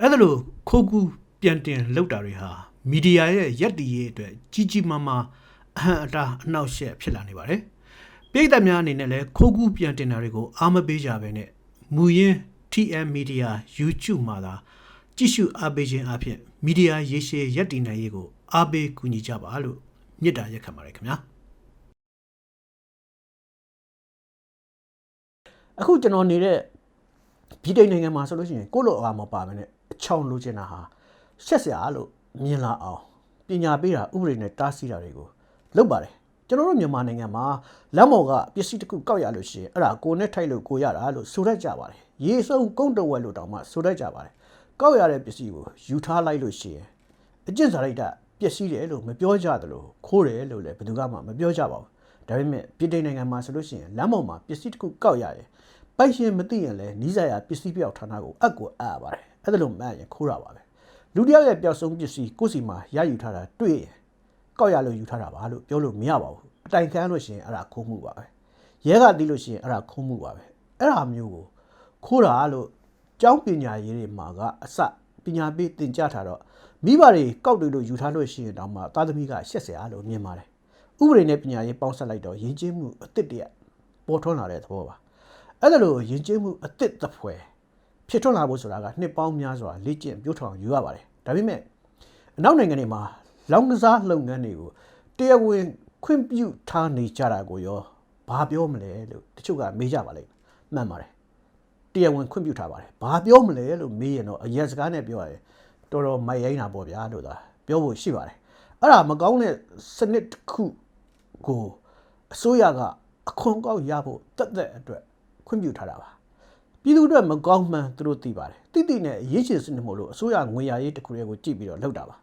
အဲ့ဒါလို့ခိုးကူးပြန်တင်လုပ်တာတွေဟာမီဒီယာရဲ့ရက်တီရေးအတွက်ကြီးကြီးမားမားအဟံအတားအနှောက်အယှက်ဖြစ်လာနေပါတယ်ပြည်သက်များအနေနဲ့လည်းခိုးကူးပြန်တင်တာတွေကိုအားမပေးကြဘဲနဲ့မူရင်း TM Media YouTube မှာသာကြည့်ရှုအားပေးခြင်းအပြင်မီဒီယာရေရှည်ရက်တည်နိုင်ရေးကိုအားပေးကူညီကြပါလို့မြစ်တာရက်ခံပါတယ်ခင်ဗျာအခုကျွန်တော်နေတဲ့ ဗြိတိန်နိုင်ငံမှာဆိုလို့ရှိရင်ကိုယ့်လိုအားမပါဘဲနဲ့အချောင်လိုချင်တာဟာရှက်စရာလို့မြင်လာအောင်ပညာပေးတာဥပဒေနဲ့တားဆီးတာတွေကိုလုပ်ပါတယ်ကျွန်တော်တို့မြန်မာနိုင်ငံမှာလက်မော်ကပစ္စည်းတစ်ခုကောက်ရလို့ရှိရင်အဲ့ဒါကိုနဲ့ထိုက်လို့ကိုရတာလို့ဆိုတတ်ကြပါတယ်ရေစုံကုန်းတော်ဝက်လို့တောင်မှဆိုတတ်ကြပါတယ်ကောက်ရတဲ့ပစ္စည်းကိုယူထားလိုက်လို့ရှိရင်အကျင့်စာရိတ္တပျက်စီးတယ်လို့မပြောကြသလိုခိုးတယ်လို့လည်းဘယ်သူမှမပြောကြပါဘူးဒါပေမဲ့ပြည်ထိုင်နိုင်ငံမှာဆိုလို့ရှိရင်လမ်းပေါ်မှာပစ္စည်းတစ်ခုကောက်ရတယ် ပိုက်ရှင်မသိရင်လည်းနီးစပ်ရာပစ္စည်းပြောက်ဌာနကိုအပ်ကိုအပ်ရပါတယ်အဲ့ဒါလို့မှတ်ရင်ခိုးတာပါပဲလူတယောက်ရဲ့ပျောက်ဆုံးပစ္စည်းကိုယ့်စီမှာရယူထားတာတွေ့ရင်ကောက်ရလို့ယူထားတာပါလို့ပြောလို့မရပါဘူးအတိုင်ခံလို့ရှိရင်အဲ့ဒါခိုးမှုပါပဲရဲကတီးလို့ရှိရင်အဲ့ဒါခိုးမှုပါပဲအဲ့ဒါမျိုးကိုခိုးတာလို့ကျောင်းပညာရေးတွေမှာကအစပညာပေးသင်ကြားထားတော့မိဘတွေကောက်တွေလို့ယူထားလို့ရှိရင်တောင်မှသားသမီးကရှက်စရာလို့မြင်ပါတယ်ဥပဒေနဲ့ပညာရေးပေါင်းစပ်လိုက်တော့ယဉ်ကျေးမှုအသစ်တည်းပေါ်ထွန်းလာတဲ့သဘောပါ အဲ့ဒါလို့ယဉ်ကျေးမှုအသစ်တစ်ဖွဲဖြစ်ထွန်းလာဖို့ဆိုတာကနှစ်ပေါင်းများစွာလေ့ကျင့်ပြိုးထောင်ယူရပါတယ်ဒါပေမဲ့အနောက်နိုင်ငံတွေမှာလောင်ကစားလုပ်ငန်းတွေကိုတရားဝင်ခွင့်ပြုထားနေကြတာကိုရောဘာပြောမလဲလို့တချို့ကမေးကြပါလိမ့်မယ်မှန်ပါတယ်တရားဝင်ခွင့်ပြုထားပါတယ်ဘာပြောမလဲလို့မေးရင်တော့အရင်စကားနဲ့ပြောရရင်တော်တော်မိုက်ရိုင်းတာပေါ့ဗျာလို့သာပြောဖို့ရှိပါတယ်အဲ့ဒါမကောင်းတဲ့စနစ်တစ်ခုကိုအစိုးရကအခွန်ကောက်ရဖို့တက်တက်အတွက် ခွင့်ပြုထားတာပါပြည်သူအတွက်မကောင်းမှန်းသူတို့သိပါတယ်တိတိနဲ့ရေးချင်စနစ်မို့လို့အစိုးရငွေရရေးတစ်ခုလေးကိုကြည့်ပြီးတော့လုပ်တာပါ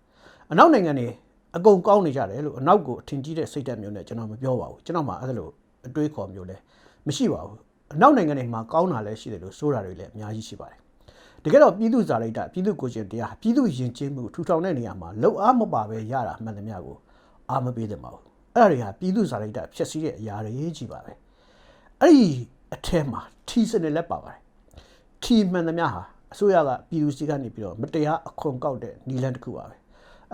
အနောက်နိုင်ငံတွေအကုန်ကောင်းနေကြတယ်လို့အနောက်ကိုအထင်ကြီးတဲ့စိတ်ဓာတ်မျိုးနဲ့ကျွန်တော်မပြောပါဘူးကျွန်တော်မှအဲ့လိုအတွေးခေါ်မျိုးလဲမရှိပါဘူးအနောက်နိုင်ငံတွေမှာကောင်းတာလည်းရှိတယ်လို့ဆိုတာတွေလည်းအများကြီးရှိပါတယ်တကယ်တော့ပြည်သူဇာလိုက်တာပြည်သူကိုရှင်တရားပြည်သူယဉ်ကျေးမှုထူထောင်တဲ့နေရာမှာလောက်အားမပါပဲရတာမှန်သမျှကိုအားမပေးသင့်ပါဘူးအဲ့ဒါတွေကပြည်သူဇာလိုက်တာဖြစ်စည်းတဲ့အရာတွေကြီးပါပဲအဲ့ဒီ အထက်မှာထီစနစ်လက်ပါပါတယ်ထီမှန်သမျှဟာအစိုးရကပြည်သူစီကနေပြီးတော့မတရားအခွန်ကောက်တဲ့နီလန်တစ်ခုပါပဲ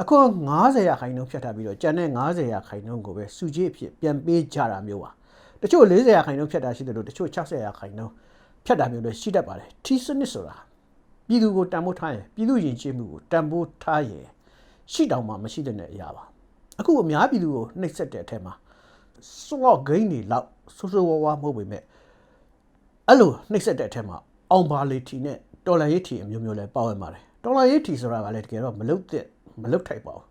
အခု90ရာခိုင်နှုန်းဖြတ်ထားပြီးတော့ကျန်တဲ့90ရာခိုင်နှုန်းကိုပဲစုကြည်အဖြစ်ပြန်ပေးကြတာမျိုးပါတချို့40ရာခိုင်နှုန်းဖြတ်တာရှိတယ်လို့တချို့60ရာခိုင်နှုန်းဖြတ်တာမျိုးလည်းရှိတတ်ပါတယ်ထီစနစ်ဆိုတာပြည်သူကိုတန်ဖိုးထားရင်ပြည်သူယဉ်ကျေးမှုကိုတန်ဖိုးထားရင်ရှိတောင်မှမရှိတဲ့အရာပါအခုအများပြည်သူကိုနှိပ်စက်တဲ့အထက်မှာ slot game တွေလောက်ဆိုးဆိုးဝါးဝါမဟုတ်ပေမဲ့ အဲ့လိုနှိမ့်ဆက်တဲ့အထက်မှာအောင်ပါလီတီနဲ့တော်လန်ရေးတီအမျိုးမျိုးလဲပါဝင်ပါတယ်တော်လန်ရေးတီဆိုတာကလည်းတကယ်တော့မလုတ်တဲ့မလုတ်ထိုက်ပါဘူး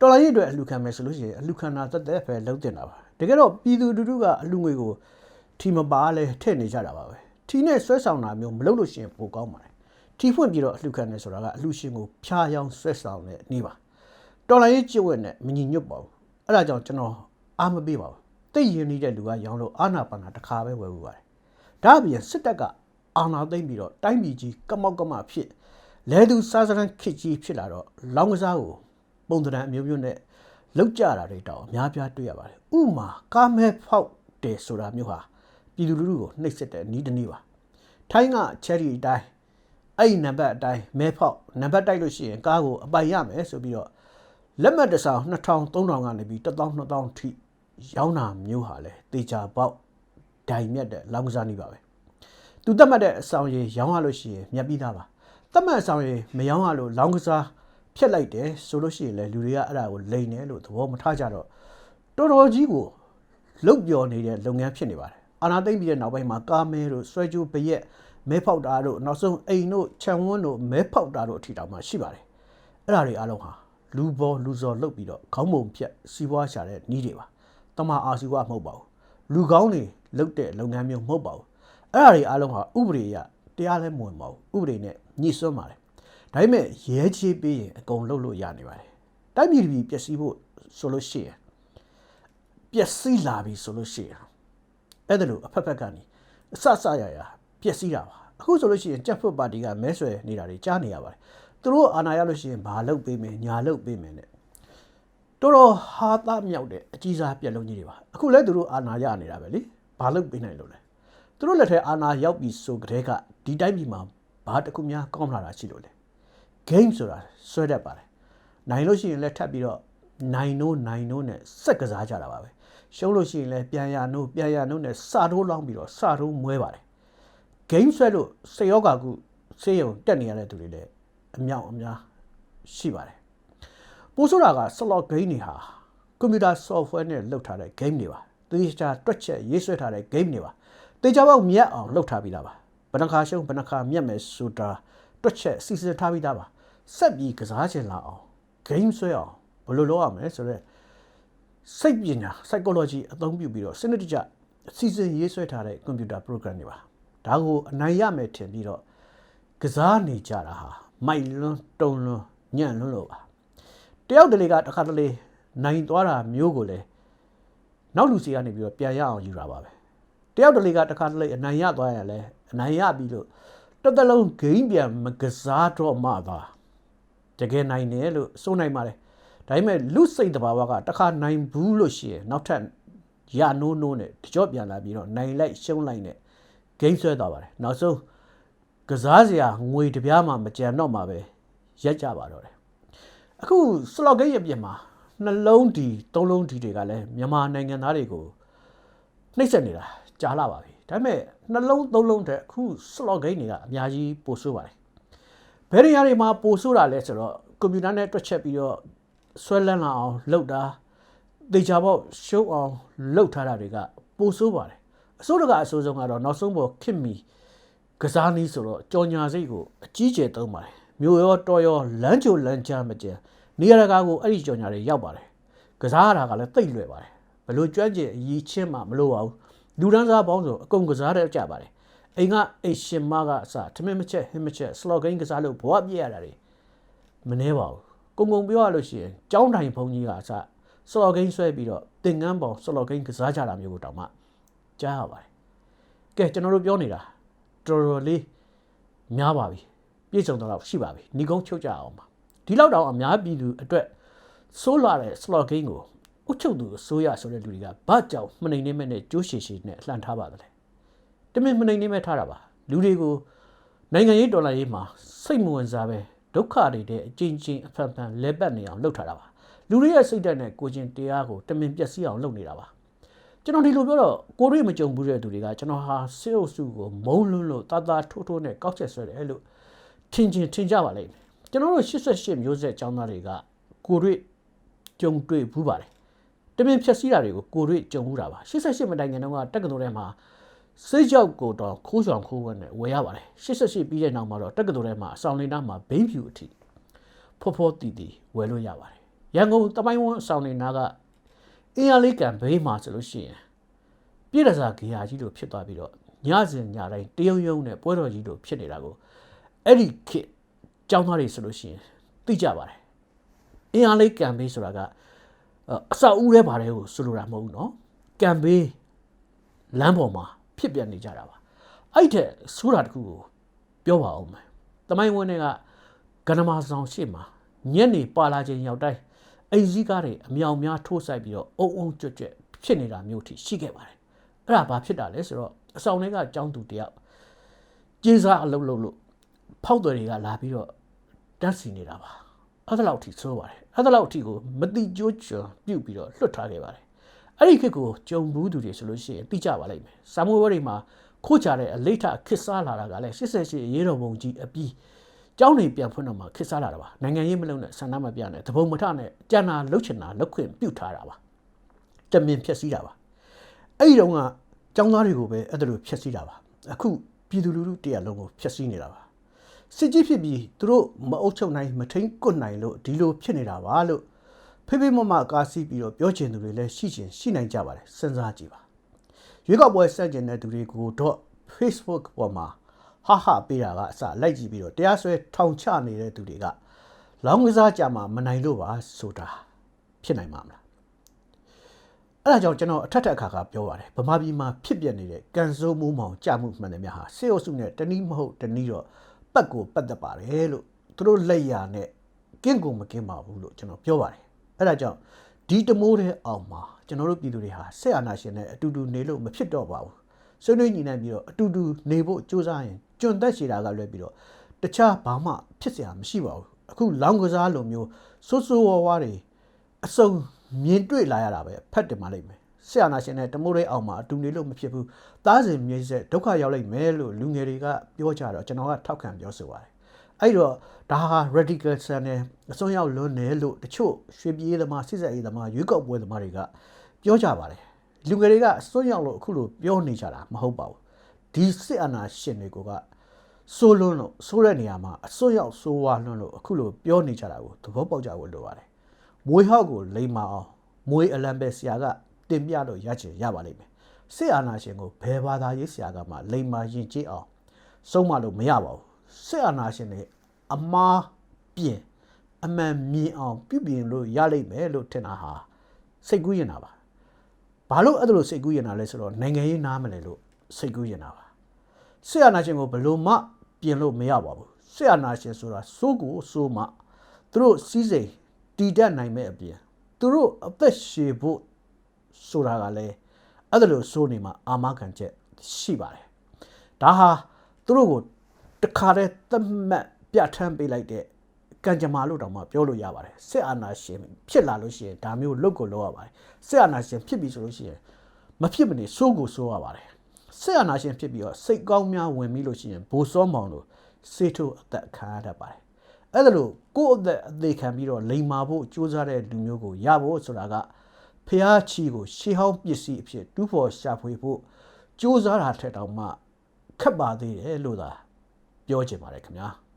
တော်လန်ရေးအတွက်အလူခံမယ်ဆိုလို့ရှိရင်အလူခံတာတက်တက်ပဲလုတ်တင်တာပါတကယ်တော့ပြည်သူလူထုကအလူငွေကိုထီမပါလဲထည့်နေကြတာပါပဲထီနဲ့ဆွဲဆောင်တာမျိုးမလုတ်လို့ရှိရင်ပိုကောင်းပါတယ်ထီဖွင့်ပြီးတော့အလူခံနေဆိုတာကအလူရှင်ကိုဖျားယောင်းဆွဲဆောင်တဲ့နေပါတော်လိုင်းရေးကျင့်ဝတ်နဲ့မညီညွတ်ပါဘူးအဲ့ဒါကြောင့်ကျွန်တော်အားမပေးပါဘူးတိတ်ရင်နေတဲ့လူကရောင်းလို့အာနာပါနာတစ်ခါပဲဝယ်ဘူးပါတယ် ဒါအပြင်စစ်တပ်ကအာနာသိမ့်ပြီးတော့တိုင်းပြည်ကြီးကမောက်ကမဖြစ်လဲသူစားစရန်ခစ်ကြီးဖြစ်လာတော့လောင်းကစားကိုပုံသဏ္ဍာန်အမျိုးမျိုးနဲ့လောက်ကြတာတွေတောင်အများပြားတွေ့ရပါတယ်ဥမာကားမဲဖောက်တယ်ဆိုတာမျိုးဟာပြည်သူလူထုကိုနှိပ်စက်တဲ့နီးတစ်နည်းပါထိုင်းကချယ်ရီအတိုင်းအဲ့ဒီနံပါတ်အတိုင်းမဲဖောက်နံပါတ်တိုက်လို့ရှိရင်ကားကိုအပိုင်ရမယ်ဆိုပြီးတော့လက်မှတ်တစ်ဆောင်2000 3000ကနေပြီး1000 2000ထိရောင်းတာမျိုးဟာလဲတေချာပေါက် ဒိုင်မြတ်တဲ့လောင်ကစားနေပါပဲသူတတ်မှတ်တဲ့အဆောင်ရည်ရောင်းရလို့ရှိရင်မြတ်ပြီးသားပါတတ်မှတ်အဆောင်ရည်မရောင်းရလို့လောင်ကစားဖြတ်လိုက်တယ်ဆိုလို့ရှိရင်လဲလူတွေကအဲ့ဒါကိုလိန်တယ်လို့သဘောမထားကြတော့တော်တော်ကြီးကိုလုတ်ပြော်နေတဲ့လုပ်ငန်းဖြစ်နေပါတယ်အာနာသိမ့်ပြီးတဲ့နောက်ပိုင်းမှာကာမဲတို့ဆွဲကြိုးပရက်မဲဖောက်တာတို့နောက်ဆုံးအိမ်တို့ခြံဝန်းတို့မဲဖောက်တာတို့အထီတောင်မှရှိပါတယ်အဲ့ဒါတွေအားလုံးဟာလူပေါ်လူစော်လုတ်ပြီးတော့ခေါင်းပုံဖြတ်စီးပွားရှာတဲ့နီးတွေပါတမအာစီဝမဟုတ်ပါဘူးလူကောင်းတွေ လုတ်တဲ့လုပ်ငန်းမျိုးမဟုတ်ပါဘူးအဲ့ဒါတွေအားလုံးဟာဥပဒေအရတရားလည်းမဝင်ပါဘူးဥပဒေနဲ့ညှိစွန်းပါတယ်ဒါပေမဲ့ရဲချေးပေးရင်အကုန်လုတ်လို့ရနေပါတယ်တိုက်ပြည်ပြည်ပျက်စီးဖို့ဆိုလို့ရှိရင်ပျက်စီးလာပြီဆိုလို့ရှိရင်အဲ့ဒါလို့အဖက်ဖက်ကနေအဆဆရရပျက်စီးတာပါအခုဆိုလို့ရှိရင်ကြက်ဖွတ်ပါတီကမဲဆွယ်နေတာတွေကြားနေရပါတယ်သူတို့အာဏာရလို့ရှိရင်ဘာလုပ်ပေးမယ်ညာလုပ်ပေးမယ်နဲ့တော်တော်ဟာသားမြောက်တဲ့အကြီးစားပြက်လုံးကြီးတွေပါအခုလဲသူတို့အာဏာရနေတာပဲလေ ဘာလုပ်ပေးနိုင်လို့လဲသူတို့လက်ထဲအာဏာရောက်ပြီဆိုကြတဲ့ကဒီတိုင်းပြည်မှာဘာတစ်ခုများကောင်းလာတာရှိလို့လဲ game ဆိုတာဆွဲတတ်ပါတယ်နိုင်လို့ရှိရင်လည်းထပ်ပြီးတော့နိုင်နိုးနိုင်နိုးနဲ့စက်ကစားကြတာပါပဲရှုံးလို့ရှိရင်လည်းပြန်ရနိုးပြန်ရနိုးနဲ့စာတိုးလောင်းပြီးတော့စာတိုးမွဲပါတယ် game ဆွဲလို့စေယောဂါကုစေယုံတက်နေရတဲ့သူတွေလည်းအမြောက်အများရှိပါတယ်ပိုးဆိုတာက slot game တွေဟာကွန်ပျူတာ software နဲ့လုပ်ထားတဲ့ game တွေပါ သေချာတွက်ချက်ရေးဆွဲထားတဲ့ game တွေပါသေချာပေါက်မြတ်အောင်လုပ်ထားပြီးသားပါဘယ်နှခါရှုံးဘယ်နှခါမြတ်မယ်ဆိုတာတွက်ချက်စီစဉ်ထားပြီးသားပါဆက်ပြီးကစားချင်လာအောင် game ဆွဲအောင်ဘယ်လိုလုပ်ရမလဲဆိုတော့စိတ်ပညာ psychology အသုံးပြုပြီးတော့စနစ်တကျစီစဉ်ရေးဆွဲထားတဲ့ computer program တွေပါဒါကိုအနိုင်ရမယ်ထင်ပြီးတော့ကစားနေကြတာဟာမိုက်လွန်းတုံလွန်းညံ့လွန်းလို့ပါတယောက်တလေကတစ်ခါတလေနိုင်သွားတာမျိုးကိုလည်း နောက်လူစီကနေပြီးတော့ပြန်ရအောင်ယူတာပါပဲတယောက်တလေကတစ်ခါတလေအနိုင်ရသွားရင်လည်းအနိုင်ရပြီးလို့တစ်သက်လုံးဂိမ်းပြန်မကစားတော့မှသာတကယ်နိုင်တယ်လို့ဆိုနိုင်ပါတယ်ဒါပေမဲ့လူစိတ်တဘာဝကတစ်ခါနိုင်ဘူးလို့ရှိရင်နောက်ထပ်ရနိုးနိုးနဲ့တကြော့ပြန်လာပြီးတော့နိုင်လိုက်ရှုံးလိုက်နဲ့ဂိမ်းဆွဲသွားပါတယ်နောက်ဆုံးကစားစရာငွေတစ်ပြားမှမကြံတော့မှပဲရက်ကြပါတော့တယ်အခုစလော့ဂိမ်းရဲ့ပြင်မှာ နှလုံးဒီသုံးလုံးဒီတွေကလည်းမြန်မာနိုင်ငံသားတွေကိုနှိမ့်ဆက်နေတာကြားလာပါပြီဒါပေမဲ့နှလုံးသုံးလုံးတဲ့အခုစလော့ဂိမ်းတွေကအများကြီးပိုဆိုးပါတယ်ဘယ်နေရာတွေမှာပိုဆိုးတာလဲဆိုတော့ကွန်ပျူတာနဲ့တွက်ချက်ပြီးတော့ဆွဲလန်းလာအောင်လုပ်တာတေချာပေါက်ရှုံးအောင်လုပ်ထားတာတွေကပိုဆိုးပါတယ်အစိုးရကအဆိုးဆုံးကတော့နောက်ဆုံးပေါ်ခင်မီကစားနည်းဆိုတော့ကြော်ညာစိတ်ကိုအကြီးကျယ်သုံးပါတယ်မြို့ရောတော်ရောလမ်းချိုလမ်းချမကျန် နေရာတကာကိုအဲ့ဒီကြော်ညာတွေရောက်ပါတယ်ကစားရတာကလည်းတိတ်လွယ်ပါတယ်ဘယ်လိုကြွန့်ကျင်အရေးချင်းမှမလိုပါဘူးလူဒန်းစားပေါင်းဆိုအကုန်ကစားတဲ့ကြပါတယ်အိမ်ကအိမ်ရှင်မကအစထမင်းမချက်ဟင်းမချက်စလော့ဂိမ်းကစားလို့ဘဝပြည့်ရတာတွေမနှဲပါဘူးကုံကုံပြောရလို့ရှိရင်ကျောင်းတိုင်ဘုံကြီးကအစစလော့ဂိမ်းဆွဲပြီးတော့တင်ငန်းပေါင်စလော့ဂိမ်းကစားကြတာမျိုးကိုတောင်မှကြားရပါတယ်ကဲကျွန်တော်တို့ပြောနေတာတော်တော်လေးများပါပြီပြည့်စုံတော့ရှိပါပြီညီကုန်းချုပ်ကြအောင်ပါ ဒီလောက်တောင်အများပြည်သူအတွက်ဆိုးလာတဲ့ slot game ကိုဥချုပ်သူအစိုးရဆိုတဲ့လူတွေကဘာကြောင့်မနိုင်နေမဲ့နဲ့ကြိုးရှည်ရှည်နဲ့လှန်ထားပါသလဲတမင်မနိုင်နေမဲ့ထားတာပါလူတွေကိုနိုင်ငံရေးဒေါ်လာရေးမှာစိတ်မဝင်စားပဲဒုက္ခတွေတဲ့အချင်းချင်းအဖန်ဖန်လဲပတ်နေအောင်လုပ်ထားတာပါလူတွေရဲ့စိတ်ဓာတ်နဲ့ကိုချင်းတရားကိုတမင်ပျက်စီးအောင်လုပ်နေတာပါကျွန်တော်ဒီလိုပြောတော့ကိုရိမကြုံဘူးတဲ့သူတွေကကျွန်တော်ဟာစေအုပ်စုကိုမုံလွန်းလို့တာတာထိုးထိုးနဲ့ကောက်ချက်ဆွဲတယ်လို့ထင်ချင်းထင်ကြပါလိမ့်မယ် ကျွန်တော်တို့88မျိုးဆက်ចောင်းသားတွေကကိုရိကြုံတွေ့ဘူးပါတယ်တတမင်ဖြက်စီးတာတွေကိုကိုတွေ့ကြုံမှုတာပါ88မတိုင်ခင်တုန်းကတက္ကသိုလ်ထဲမှာစိတ်ကြောက်ကိုတော့ခိုးဆောင်ခိုးဝဲနဲ့ဝယ်ရပါတယ်88ပြီးတဲ့နောက်မှာတော့တက္ကသိုလ်ထဲမှာအဆောင်လေးနားမှာဘိန်းဖြူအထိဖောဖောတီတီဝယ်လို့ရပါတယ်ရန်ကုန်တမိုင်းဝန်းအဆောင်လေးနားကအင်းအားလေးကံဘေးမှာဆိုလို့ရှိရင်ပြည်ရစာဂေဟာကြီးလိုဖြစ်သွားပြီးတော့ညစဉ်ညတိုင်းတရုံရုံနဲ့ပွဲတော်ကြီးလိုဖြစ်နေတာကိုအဲ့ဒီခေတ် ကျောင်းသားတွေဆိုလို့ရှိရင်သိကြပါတယ်အင်းအားလေးကံဘေးဆိုတာက အဆောက်အဦထဲပါတယ်ကိုဆိုလိုတာမဟုတ်ဘူးเนาะကံဘေးလမ်းပေါ်မှာဖြစ်ပြနေကြတာပါအဲ့ထက်ဆိုးတာတခုကိုပြောပါအောင်မယ်တမိုင်းဝင်းတွေကကနမာဆောင်ရှေ့မှာညနေပါလာခြင်းရောက်တိုင်းအိမ်စည်းကားတွေအမြောင်များထိုးဆိုင်ပြီးတော့အုံအုံကြွကြွဖြစ်နေတာမျိုးထိရှိခဲ့ပါတယ်အဲ့ဒါဘာဖြစ်တာလဲဆိုတော့အဆောင်တွေကចောင်းသူတယောက်ကျေးစားအလုပ်လုပ်လို့ဖောက်တယ်တွေကလာပြီးတော့ တက်စီနေတာပါအဲ့ဒါလောက်ထိဆိုးပါတယ်အဲ့ဒါလောက်ထိကိုမတိကျိုးကျွံပြုတ်ပြီးတော့လွတ်ထားခဲ့ပါတယ်အဲ့ဒီခေတ်ကိုကြုံဘူးသူတွေဆိုလို့ရှိရင်သိကြပါလိမ့်မယ်စာမွေးဘွဲတွေမှာခိုးချတဲ့အလိဋ္ဌခစ်စားလာတာကလည်း88ရေတော်ဘုံကြီးအပြီးကျောင်းနေပြန်ဖွင့်တော့မှခစ်စားလာတာပါနိုင်ငံရေးမလုံးနဲ့ဆန္ဒမပြနဲ့တပုံမထနဲ့ကြံနာလှုပ်ချင်တာလှုပ်ခွင့်ပြုတ်ထားတာပါတမင်ဖြက်စီးတာပါအဲ့ဒီတော့ကကျောင်းသားတွေကိုပဲအဲ့ဒါလိုဖြက်စီးတာပါအခုပြည်သူလူထုတရားလုံးကိုဖြက်စီးနေတာပါ စစ်ကြီးဖြစ်ပြီးသူတို့မအုပ်ချုပ်နိုင်မထိန်ကွတ်နိုင်လို့ဒီလိုဖြစ်နေတာပါလို့ဖေဖေမမကားစီးပြီးတော့ပြောချင်သူတွေလည်းရှိချင်ရှိနိုင်ကြပါတယ်စဉ်းစားကြည့်ပါရွေးကောက်ပွဲစတင်တဲ့သူတွေကိုတော့ Facebook ပေါ်မှာဟာဟာပေးတာကအစလိုက်ကြည့်ပြီးတော့တရားစွဲထောင်ချနေတဲ့သူတွေကလောင်းကစားကြမှာမနိုင်လို့ပါဆိုတာဖြစ်နိုင်မှာမလားအဲ့ဒါကြောင့်ကျွန်တော်အထက်ထက်အခါခါပြောပါတယ်ဗမာပြည်မှာဖြစ်ပျက်နေတဲ့ကန်ဆိုးမှုမောင်ကြမှုမှန်တယ်များဟာစေအုပ်စုနဲ့တနည်းမဟုတ်တနည်းတော့ ပတ်ကိုပတ်သက်ပါတယ်လို့သူတို့လက်ရနဲ့ကင်းကုန်မကင်းပါဘူးလို့ကျွန်တော်ပြောပါတယ်အဲ့ဒါကြောင့်ဒီတမိုးတဲ့အောင်မှာကျွန်တော်တို့ပြည်သူတွေဟာဆက်အာဏာရှင်နဲ့အတူတူနေလို့မဖြစ်တော့ပါဘူးဆွေးနွေးညီနိုင်ပြီးတော့အတူတူနေဖို့ကြိုးစားရင်ကြွန်သက်ရှည်တာကလွယ်ပြီးတော့တခြားဘာမှဖြစ်เสียမရှိပါဘူးအခုလောင်းကစားလိုမျိုးစိုးစိုးဝါးဝါးတွေအစုံမြင်တွေ့လာရတာပဲဖတ်တယ်မလိမ့်မယ် ဆရာနာရှင်နဲ့တမိုးရဲအောင်မှာအတူနေလို့မဖြစ်ဘူးသားစဉ်မြေဆက်ဒုက္ခရောက်လိုက်မယ်လို့လူငယ်တွေကပြောကြတော့ကျွန်တော်ကထောက်ခံပြောဆိုပါတယ်အဲ့တော့ဒါဟာ radical ဆန်နဲ့အစွန်းရောက်လွန်းတယ်လို့တချို့ရွှေပြည်သမားစစ်ဆက်ရေးသမားရွေးကောက်ပွဲသမားတွေကပြောကြပါတယ်လူငယ်တွေကအစွန်းရောက်လို့အခုလိုပြောနေကြတာမဟုတ်ပါဘူးဒီစစ်အာဏာရှင်တွေကဆိုးလွန်းလို့ဆိုးတဲ့နေရာမှာအစွန်းရောက်ဆိုးဝါးလွန်းလို့အခုလိုပြောနေကြတာကိုသဘောပေါက်ကြဖို့လိုပါတယ်မွေးဟောက်ကိုလိမ္မာအောင်မွေးအလံပဲဆရာက တင်ပြလို့ရချင်ရပါလိမ့်မယ်စစ်အာဏာရှင်ကိုဘယ်ဘာသာရေးဆရာကမှလိမ္မာရင်ကြည့်အောင်ဆုံးမလို့မရပါဘူးစစ်အာဏာရှင်တွေအမားပြင်အမှန်မြင်အောင်ပြုပြင်လို့ရလိမ့်မယ်လို့ထင်တာဟာစိတ်ကူးရင်တာပါဘာလို့အဲ့ဒါလို့စိတ်ကူးရင်တာလဲဆိုတော့နိုင်ငံရေးနားမလဲလို့စိတ်ကူးရင်တာပါစစ်အာဏာရှင်ကိုဘယ်လို့မှပြင်လို့မရပါဘူးစစ်အာဏာရှင်ဆိုတာစိုးကိုစိုးမှသူတို့စီးစိမ်တည်တတ်နိုင်မဲ့အပြင်သူတို့အသက်ရှည်ဖို့ ဆိုတာကလည်းအဲ့ဒါလို့စိုးနေမှာအာမခံချက်ရှိပါတယ်ဒါဟာသူတို့ကိုတခါတည်းသတ်မှတ်ပြဋ္ဌာန်းပေးလိုက်တဲ့ကံကြမ္မာလို့တောင်မှပြောလို့ရပါတယ်စစ်အာဏာရှင်ဖြစ်လာလို့ရှိရင်ဒါမျိုးလုပ်ကိုလုပ်ရပါတယ်စစ်အာဏာရှင်ဖြစ်ပြီဆိုလို့ရှိရင်မဖြစ်မနေစိုးကိုစိုးရပါတယ်စစ်အာဏာရှင်ဖြစ်ပြီးတော့စိတ်ကောင်းများဝင်ပြီးလို့ရှိရင်ဘိုးစောမောင်လို့စေထုအသက်ခံရတတ်ပါတယ်အဲ့ဒါလို့ကိုယ့်အသက်အသေးခံပြီးတော့လိန်မာဖို့ကြိုးစားတဲ့လူမျိုးကိုရဖို့ဆိုတာက ဖျားချီကိုရှေးဟောင်းပစ္စည်းအဖြစ်တူးဖော်ရှာဖွေဖို့ကြိုးစားတာထက်တောင်မှခက်ပါသေးတယ်လို့သာပြောချင်ပါတယ်ခင်ဗျာ။